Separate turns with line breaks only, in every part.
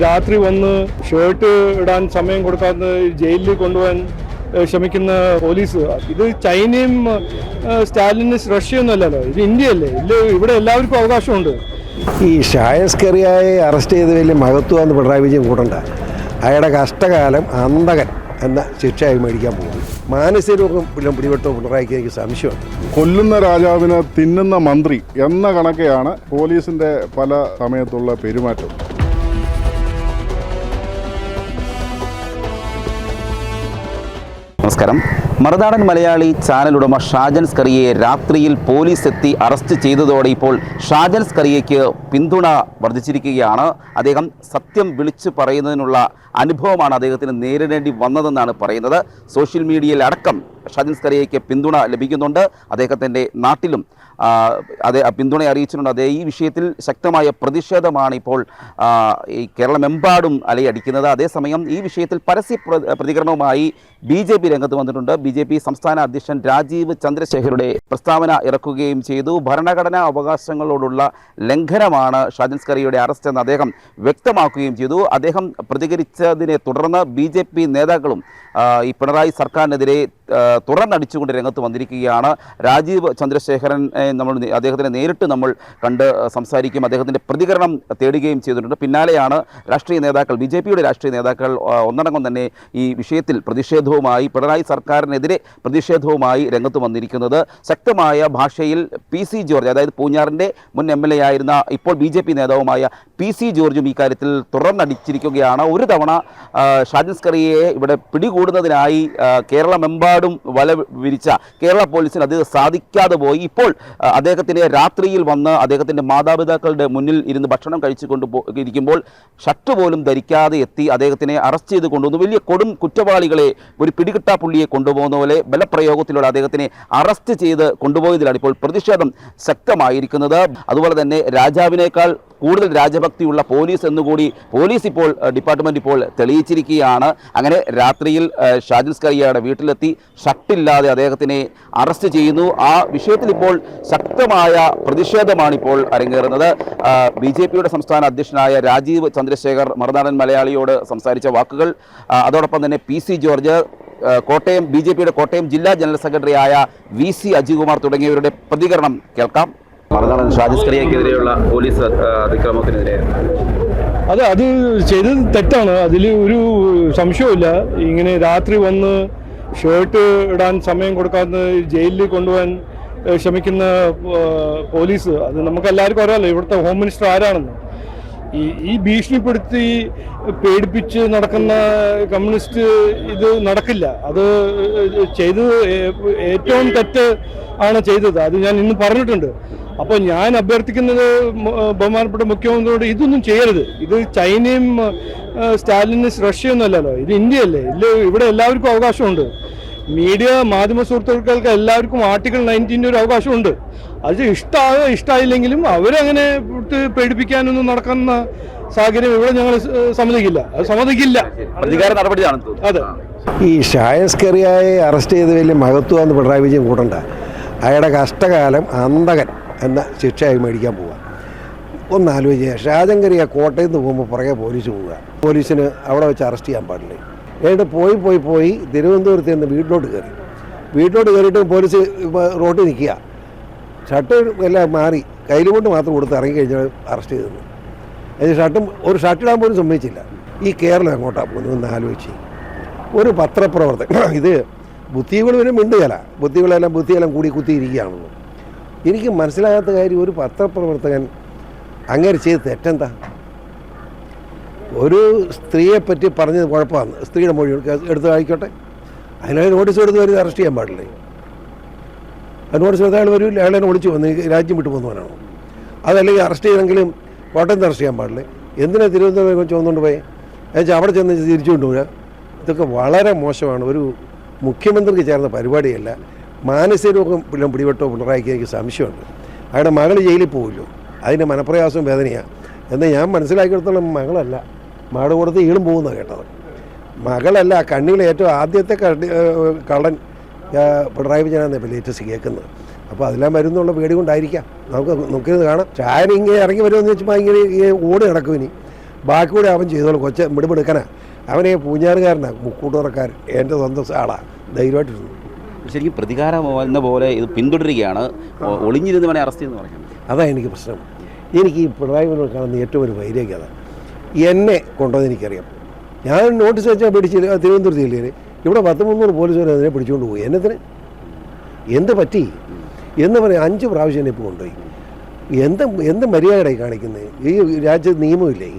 രാത്രി വന്ന് ഷർട്ട് ഇടാൻ സമയം കൊടുക്കാതെ ജയിലിൽ കൊണ്ടുപോകാൻ ശ്രമിക്കുന്ന പോലീസ്. ഇത് ചൈനയും സ്റ്റാലിനിസ്റ്റ് റഷ്യയൊന്നും അല്ലല്ലോ ഇത് ഇന്ത്യയല്ലേ. ഇതിൽ ഇവിടെ എല്ലാവർക്കും അവകാശമുണ്ട്.
ഈ ഷായസ്കറിയായി അറസ്റ്റ് ചെയ്ത് വലിയ മഹത്വമെന്ന് പിണറായി വിജയൻ കൂട്ടണ്ട. അയാളുടെ കഷ്ടകാലം അന്തകൻ എന്ന ശിക്ഷയായി മേടിക്കാൻ പോകും മാനസിക രോഗം പിടിപെട്ടോ പിണറായിക്ക് എനിക്ക് സംശയമുണ്ട്.
കൊല്ലുന്ന രാജാവിന് തിന്നുന്ന മന്ത്രി എന്ന കണക്കെയാണ് പോലീസിന്റെ പല സമയത്തുള്ള പെരുമാറ്റം.
നമസ്കാരം. മറുനാടൻ മലയാളി ചാനൽ ഉടമ ഷാജൻ സ്കറിയെ രാത്രിയിൽ പോലീസ് എത്തി അറസ്റ്റ് ചെയ്തതോടെ ഇപ്പോൾ ഷാജൻ സ്കറിയയ്ക്ക് പിന്തുണ വർദ്ധിച്ചിരിക്കുകയാണ്. അദ്ദേഹം സത്യം വിളിച്ചു പറയുന്നതിനുള്ള അനുഭവമാണ് അദ്ദേഹത്തിന് നേരിടേണ്ടി വന്നതെന്നാണ് പറയുന്നത്. സോഷ്യൽ മീഡിയയിൽ അടക്കം ഷാജൻ സ്കറിയയ്ക്ക് പിന്തുണ ലഭിക്കുന്നുണ്ട്. അദ്ദേഹത്തിന്റെ നാട്ടിലും അതേ പിന്തുണ അറിയിച്ചിട്ടുണ്ട്. അതേ ഈ വിഷയത്തിൽ ശക്തമായ പ്രതിഷേധമാണ് ഇപ്പോൾ ഈ കേരളമെമ്പാടും അലയടിക്കുന്നത്. അതേസമയം ഈ വിഷയത്തിൽ പരസ്യ പ്ര- പ്രതികരണവുമായി ബി ജെ പി രംഗത്ത് വന്നിട്ടുണ്ട്. ബി ജെ പി സംസ്ഥാന അധ്യക്ഷൻ രാജീവ് ചന്ദ്രശേഖരുടെ പ്രസ്താവന ഇറക്കുകയും ചെയ്തു. ഭരണഘടനാ അവകാശങ്ങളോടുള്ള ലംഘനമാണ് ഷാജൻ സ്കറിയുടെ അറസ്റ്റ് എന്ന് അദ്ദേഹം വ്യക്തമാക്കുകയും ചെയ്തു. അദ്ദേഹം പ്രതികരിച്ചതിനെ തുടർന്ന് ബി ജെ പി നേതാക്കളും ഈ പിണറായി സർക്കാരിനെതിരെ തുടർന്നടിച്ചുകൊണ്ട് രംഗത്ത് വന്നിരിക്കുകയാണ്. രാജീവ് ചന്ദ്രശേഖരൻ നമ്മൾ അദ്ദേഹത്തിനെ നേരിട്ട് നമ്മൾ കണ്ട് സംസാരിക്കുകയും അദ്ദേഹത്തിന്റെ പ്രതികരണം തേടുകയും ചെയ്തിട്ടുണ്ട്. പിന്നാലെയാണ് രാഷ്ട്രീയ നേതാക്കൾ ബി ജെ പിയുടെ രാഷ്ട്രീയ നേതാക്കൾ ഒന്നടങ്കം തന്നെ ഈ വിഷയത്തിൽ പ്രതിഷേധവുമായി പിണറായി സർക്കാരിനെതിരെ പ്രതിഷേധവുമായി രംഗത്ത് വന്നിരിക്കുന്നത്. ശക്തമായ ഭാഷയിൽ പി സി ജോർജ് അതായത് പൂഞ്ഞാറിന്റെ മുൻ എം എൽ എ ആയിരുന്ന ഇപ്പോൾ ബി ജെ പി നേതാവുമായ പി സി ജോർജും ഈ കാര്യത്തിൽ തുറന്നടിച്ചിരിക്കുകയാണ് ഒരു തവണ ആ, ഷാജൻ സ്കറിയെ ഇവിടെ പിടികൂടുന്നതിനായി കേരളമെമ്പാടും വല വിരിച്ച കേരള പോലീസിന് അത് സാധിക്കാതെ പോയി. ഇപ്പോൾ അദ്ദേഹത്തിന്റെ രാത്രിയിൽ വന്ന് അദ്ദേഹത്തിന്റെ മാതാപിതാക്കളുടെ മുന്നിൽ ഇരുന്ന് ഭക്ഷണം കഴിച്ചു കൊണ്ട് ഇരിക്കുമ്പോൾ ഷർട്ട് പോലും ധരിക്കാതെ എത്തി അദ്ദേഹത്തിനെ അറസ്റ്റ് ചെയ്ത് കൊണ്ടുവന്നു വലിയ കൊടും കുറ്റവാളികളെ ഒരു പിടികിട്ടാ പുള്ളിയെ കൊണ്ടുപോകുന്ന പോലെ ബലപ്രയോഗത്തിലൂടെ അദ്ദേഹത്തിനെ അറസ്റ്റ് ചെയ്ത് കൊണ്ടുപോയതിലാണ് ഇപ്പോൾ പ്രതിഷേധം ശക്തമായിരിക്കുന്നത്. അതുപോലെ തന്നെ രാജാവിനേക്കാൾ കൂടുതൽ രാജഭക്തിയുള്ള പോലീസ് എന്നുകൂടി പോലീസ് ഇപ്പോൾ ഡിപ്പാർട്ട്മെന്റ് ഇപ്പോൾ തെളിയിച്ചിരിക്കുകയാണ്. അങ്ങനെ രാത്രിയിൽ ഷാജിൽ സ്കറിയയുടെ വീട്ടിലെത്തി ഷട്ടില്ലാതെ അദ്ദേഹത്തിനെ അറസ്റ്റ് ചെയ്യുന്നു. ആ വിഷയത്തിൽ ഇപ്പോൾ ശക്തമായ പ്രതിഷേധമാണ് ഇപ്പോൾ അരങ്ങേറുന്നത് ബി ജെ പിയുടെ സംസ്ഥാന അധ്യക്ഷനായ രാജീവ് ചന്ദ്രശേഖർ മറുനാടൻ മലയാളിയോട് സംസാരിച്ച വാക്കുകൾ. അതോടൊപ്പം തന്നെ P C George Kottayam B J പിയുടെ കോട്ടയം ജില്ലാ ജനറൽ സെക്രട്ടറിയായ വി സി അജികുമാർ തുടങ്ങിയവരുടെ പ്രതികരണം കേൾക്കാം. മറുനാടൻ ഷാജിൻ സ്കറിയക്കെതിരെയുള്ള പോലീസ് അതിക്രമത്തിനെതിരെ.
അത് അത് ചെയ്തത് തെറ്റാണ്. അതിൽ ഒരു സംശയവുമില്ല. ഇങ്ങനെ രാത്രി വന്ന് ഷർട്ട് ഇടാൻ സമയം കൊടുക്കാതെ ജയിലിൽ കൊണ്ടുപോകാൻ ശ്രമിക്കുന്ന പോലീസ് അത് നമുക്ക് എല്ലാവർക്കും അറിയാമല്ലോ ഇവിടുത്തെ ഹോം മിനിസ്റ്റർ ആരാണെന്ന്. ഈ ഈ ഭീഷണിപ്പെടുത്തി പേടിപ്പിച്ച് നടക്കുന്ന കമ്മ്യൂണിസ്റ്റ് ഇത് നടക്കില്ല. അത് ചെയ്തത് ഏറ്റവും തെറ്റ് ആണ് ചെയ്തത്. അത് ഞാൻ ഇന്ന് പറഞ്ഞിട്ടുണ്ട്. അപ്പോൾ ഞാൻ അഭ്യർത്ഥിക്കുന്നത് ബഹുമാനപ്പെട്ട മുഖ്യമന്ത്രിയോട് ഇതൊന്നും ചെയ്യരുത്. ഇത് ചൈനയും സ്റ്റാലിനും സ്റ്റാലിനിസ്റ്റ് റഷ്യയൊന്നും അല്ലല്ലോ. ഇത് ഇന്ത്യയല്ലേ. ഇല്ല ഇവിടെ എല്ലാവർക്കും അവകാശമുണ്ട്. മീഡിയ മാധ്യമ സുഹൃത്തുക്കൾക്ക് എല്ലാവർക്കും ആർട്ടിക്കിൾ നയന്റീന്റെ ഒരു അവകാശമുണ്ട്. അത് ഇഷ്ടമായോ ഇഷ്ടമായില്ലെങ്കിലും അവരങ്ങനെ ഇട്ട് പേടിപ്പിക്കാനൊന്നും നടക്കുന്ന സാഹചര്യം ഇവിടെ ഞങ്ങൾ സമ്മതിക്കില്ല. അത് സമ്മതിക്കില്ല.
പ്രതികാര നടപടിയാണ്
അതെ.
ഈ ഷായസ് കെറിയായെ അറസ്റ്റ് ചെയ്ത് വലിയ മഹത്വമെന്ന് പിണറായി വിജയൻ കൂട്ടണ്ട. അയാളുടെ കഷ്ടകാലം അന്തകൻ എന്ന ശിക്ഷയായി മേടിക്കാൻ പോവുക ഒന്ന് ആലോചിക്കുക ഷാജൻ കെറിയ കോട്ടയത്ത് നിന്ന് പോകുമ്പോൾ പുറകെ പോലീസ് പോവുക. പോലീസിന് അവിടെ വെച്ച് അറസ്റ്റ് ചെയ്യാൻ പാടില്ല? എന്നിട്ട് പോയി പോയി പോയി തിരുവനന്തപുരത്ത് നിന്ന് വീട്ടിലോട്ട് കയറി വീട്ടിലോട്ട് കയറിയിട്ട് പോലീസ് റോട്ടിൽ നിൽക്കുക. ഷർട്ട് എല്ലാം മാറി. കയ്യിൽ കൊണ്ട് മാത്രം കൊടുത്ത് ഇറങ്ങി കഴിഞ്ഞാൽ അറസ്റ്റ് ചെയ്തു. അതിന് ഷർട്ടും ഒരു ഷർട്ടിടാൻ പോലും സമ്മതിച്ചില്ല. ഈ കേരളം എങ്ങോട്ടാണ് പോകുന്നത്? ഒന്ന് ആലോചിച്ച്. ഒരു പത്രപ്രവർത്തകൻ ഇത് ബുദ്ധികൾ വരും മിണ്ടുകല. ബുദ്ധികളെല്ലാം ബുദ്ധിയെല്ലാം കൂടി കുത്തിയിരിക്കുകയാണെന്ന് എനിക്ക് മനസ്സിലാകാത്ത കാര്യം ഒരു പത്രപ്രവർത്തകൻ അങ്ങനെ ചെയ്ത് തെറ്റെന്താ? ഒരു സ്ത്രീയെ പറ്റി പറഞ്ഞത് കുഴപ്പമാണ്. സ്ത്രീയുടെ മൊഴി എടുത്ത് ആയിക്കോട്ടെ അതിനായി നോട്ടീസ് കൊടുത്ത് വരുന്നത് അറസ്റ്റ് ചെയ്യാൻ പാടില്ലേ? ആ നോട്ടീസ് എടുത്ത അയാൾ വരും അയാളെ ഒളിച്ചു വന്ന് രാജ്യം വിട്ടു പോകുന്നവനാണോ? അതല്ലെങ്കിൽ അറസ്റ്റ് ചെയ്തെങ്കിലും കോട്ടയത്ത് അറസ്റ്റ് ചെയ്യാൻ പാടില്ലേ? എന്തിനാ തിരുവനന്തപുരം ചുവന്നുകൊണ്ട് പോയി? എന്നുവെച്ചാൽ അവിടെ ചെന്ന് തിരിച്ചു കൊണ്ടുപോവുക ഇതൊക്കെ വളരെ മോശമാണ്. ഒരു മുഖ്യമന്ത്രിക്ക് ചേർന്ന പരിപാടിയല്ല. മാനസിക രോഗം വല്ലതും പിടിപെട്ടോ പിണറായിക്ക് എനിക്ക് സംശയമുണ്ട്. അയാളുടെ മകൾ ജയിലിൽ പോവില്ലോ അതിന്റെ മനപ്രയാസവും വേദനയാണ് എന്നാൽ ഞാൻ മനസ്സിലാക്കിയെടുത്തോളം മകളല്ല. മകളുടെ കൂടത്ത് ഈളും പോകുന്ന കേട്ടത് മകളല്ല കണ്ണിലെ ഏറ്റവും ആദ്യത്തെ കള്ളൻ പിണറായി വിജയനാണ് ഇപ്പോൾ ലേറ്റസ്റ്റ് കേൾക്കുന്നത്. അപ്പോൾ അതെല്ലാം വരുന്നുള്ള പേടി കൊണ്ടായിരിക്കാം. നമുക്ക് നോക്കിയത് കാണാം. ചായന ഇങ്ങനെ ഇറങ്ങി വരുമെന്ന് വെച്ചാൽ ഇങ്ങനെ ഓടി നടക്കും ഇനി. ബാക്കി കൂടെ അവൻ ചെയ്തോളൂ. കൊച്ച മിടുമിടുക്കനാ അവനെ പൂഞ്ഞാറുകാരനാണ് മുക്കൂട്ടുറക്കാരൻ. എന്റെ സ്വന്തം ആളാണ് ധൈര്യമായിട്ടിരുന്നു.
ശരിക്കും പ്രതികാരം എന്ന പോലെ ഇത് പിന്തുടരുകയാണ്. ഒളിഞ്ഞിരുന്ന് വേണേൽ അറസ്റ്റ് ചെയ്യുന്നു പറയുന്നത്
അതാണ് എനിക്ക് പ്രശ്നം. എനിക്ക് ഈ പിണറായി വിജയൻ കാണുന്ന ഏറ്റവും ഒരു വൈരാഗ്യം അതാണ് എന്നെ കൊണ്ടുവന്ന് എനിക്കറിയാം. ഞാൻ നോട്ടീസ് വെച്ചാൽ പിടിച്ച് തിരുവനന്തപുരത്ത് ജില്ലയിൽ ഇവിടെ പത്ത് മുന്നൂറ് പോലീസുകാർ അതിനെ പിടിച്ചുകൊണ്ട് പോയി. എന്നതിന് എന്ത് പറ്റി? എന്ന് പറയാം അഞ്ച് പ്രാവശ്യം എന്നെ ഇപ്പോൾ കൊണ്ടുപോയി. എന്ത് എന്ത് മര്യാദയായി കാണിക്കുന്നത് ഈ രാജ്യത്ത് നിയമമില്ലേ?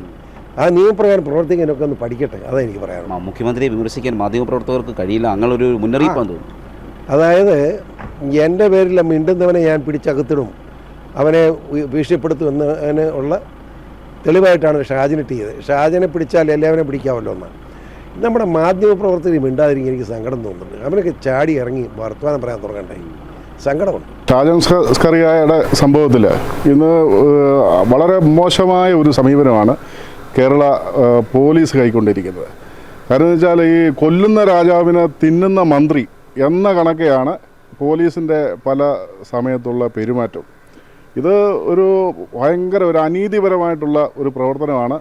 ആ നിയമപ്രകാരം പ്രവർത്തിക്കാനൊക്കെ ഒന്ന് പഠിക്കട്ടെ. അതാണ് എനിക്ക് പറയാനുള്ളത്.
മുഖ്യമന്ത്രിയെ വിമർശിക്കാൻ മാധ്യമപ്രവർത്തകർക്ക് കഴിയില്ല. അങ്ങനൊരു മുന്നറിയിപ്പാന്ന് തോന്നുന്നു.
അതായത് എന്റെ പേരിൽ മിണ്ടുന്നവനെ ഞാൻ പിടിച്ചകത്തിടും. അവനെ ഉ- ഭീഷണിപ്പെടുത്തും എന്നതിന് ഉള്ള തെളിവായിട്ടാണ് ഷാജിനെ ചെയ്തത്. ഷാജിനെ പിടിച്ചാൽ എല്ലാവരെയും പിടിക്കാമല്ലോ എന്നാണ് നമ്മുടെ മാധ്യമപ്രവർത്തകർ മിണ്ടാതിരിക്കും എനിക്ക് സങ്കടം തോന്നുന്നുണ്ട്. അവനൊക്കെ ചാടി ഇറങ്ങി വർത്തമാനം പറയാൻ തുടങ്ങണ്ടായി സങ്കടമുണ്ട്.
ഷാജൻ സംഭവത്തിൽ ഇന്ന് വളരെ മോശമായ ഒരു സമീപനമാണ് കേരള പോലീസ് കൈക്കൊണ്ടിരിക്കുന്നത്. കാരണം എന്ന് വെച്ചാൽ ഈ കൊല്ലുന്ന രാജാവിനെ തിന്നുന്ന മന്ത്രി എന്ന കണക്കെയാണ് പോലീസിന്റെ പല സമയത്തുള്ള പെരുമാറ്റം. ഇത് ഒരു ഭയങ്കര ഒരു അനീതിപരമായിട്ടുള്ള ഒരു പ്രവർത്തനമാണ്.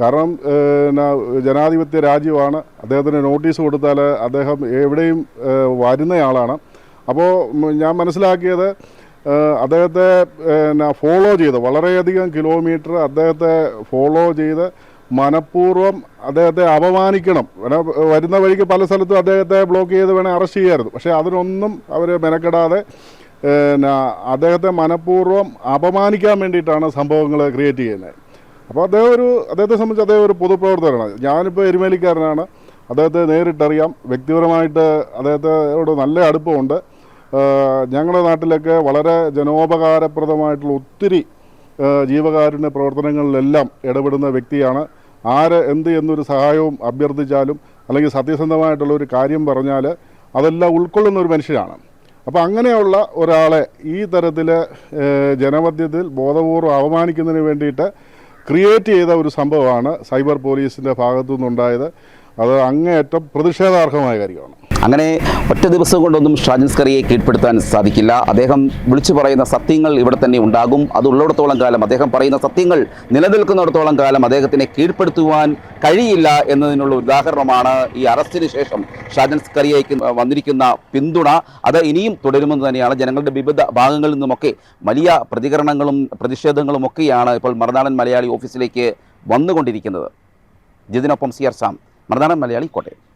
കാരണം പിന്നെ ജനാധിപത്യ രാജ്യമാണ്. അദ്ദേഹത്തിന് നോട്ടീസ് കൊടുത്താൽ അദ്ദേഹം എവിടെയും വരുന്നയാളാണ്. അപ്പോൾ ഞാൻ മനസ്സിലാക്കിയത് അദ്ദേഹത്തെ അദ്ദേഹത്തെ ഫോളോ ചെയ്ത് വളരെയധികം കിലോമീറ്റർ അദ്ദേഹത്തെ ഫോളോ ചെയ്ത് മനഃപൂർവം അദ്ദേഹത്തെ അപമാനിക്കണം. വരുന്ന വഴിക്ക് പല സ്ഥലത്തും അദ്ദേഹത്തെ ബ്ലോക്ക് ചെയ്ത് വേണേൽ അറസ്റ്റ് ചെയ്യായിരുന്നു. പക്ഷേ അതിനൊന്നും അവർ മെനക്കെടാതെ അദ്ദേഹത്തെ മനഃപൂർവം അപമാനിക്കാൻ വേണ്ടിയിട്ടാണ് സംഭവങ്ങൾ ക്രിയേറ്റ് ചെയ്യുന്നത്. അപ്പോൾ അദ്ദേഹം ഒരു അദ്ദേഹത്തെ സംബന്ധിച്ച് അദ്ദേഹം ഒരു പൊതുപ്രവർത്തകനാണ്. ഞാനിപ്പോൾ എരുമേലിക്കാരനാണ്. അദ്ദേഹത്തെ നേരിട്ടറിയാം. വ്യക്തിപരമായിട്ട് അദ്ദേഹത്തോട് നല്ല അടുപ്പമുണ്ട്. ഞങ്ങളുടെ നാട്ടിലൊക്കെ വളരെ ജനോപകാരപ്രദമായിട്ടുള്ള ഒത്തിരി ജീവകാരുണ്യ പ്രവർത്തനങ്ങളിലെല്ലാം ഇടപെടുന്ന വ്യക്തിയാണ്. ആര് എന്ത് എന്നൊരു സഹായവും അഭ്യർത്ഥിച്ചാലും അല്ലെങ്കിൽ സത്യസന്ധമായിട്ടുള്ള ഒരു കാര്യം പറഞ്ഞാൽ അതെല്ലാം ഉൾക്കൊള്ളുന്ന ഒരു മനുഷ്യനാണ്. അപ്പോൾ അങ്ങനെയുള്ള ഒരാളെ ഈ തരത്തിൽ ജനമധ്യത്തിൽ ബോധപൂർവം അവമാനിക്കുന്നതിന് വേണ്ടിയിട്ട് ക്രിയേറ്റ് ചെയ്ത ഒരു സംഭവമാണ് സൈബർ പോലീസിന്റെ ഭാഗത്തു നിന്നുണ്ടായത് അത് അങ്ങേയറ്റം പ്രതിഷേധാർഹമായ കാര്യമാണ്.
അങ്ങനെ ഒറ്റ ദിവസം കൊണ്ടൊന്നും ഷാജൻസ്കറിയെ കീഴ്പ്പെടുത്താൻ സാധിക്കില്ല. അദ്ദേഹം വിളിച്ചു പറയുന്ന സത്യങ്ങൾ ഇവിടെ തന്നെ ഉണ്ടാകും. അതുള്ളിടത്തോളം കാലം അദ്ദേഹം പറയുന്ന സത്യങ്ങൾ നിലനിൽക്കുന്നിടത്തോളം കാലം അദ്ദേഹത്തിനെ കീഴ്പ്പെടുത്തുവാൻ കഴിയില്ല എന്നതിനുള്ള ഉദാഹരണമാണ് ഈ അറസ്റ്റിന് ശേഷം ഷാജൻസ്കറിയേക്ക് വന്നിരിക്കുന്ന പിന്തുണ. അത് ഇനിയും തുടരുമെന്ന് തന്നെയാണ് ജനങ്ങളുടെ വിവിധ ഭാഗങ്ങളിൽ നിന്നുമൊക്കെ വലിയ പ്രതികരണങ്ങളും പ്രതിഷേധങ്ങളും ഒക്കെയാണ് ഇപ്പോൾ മറുനാടൻ മലയാളി ഓഫീസിലേക്ക് വന്നുകൊണ്ടിരിക്കുന്നത്. ജിതിനൊപ്പം C R Sam Marunadan Malayali Kottayam.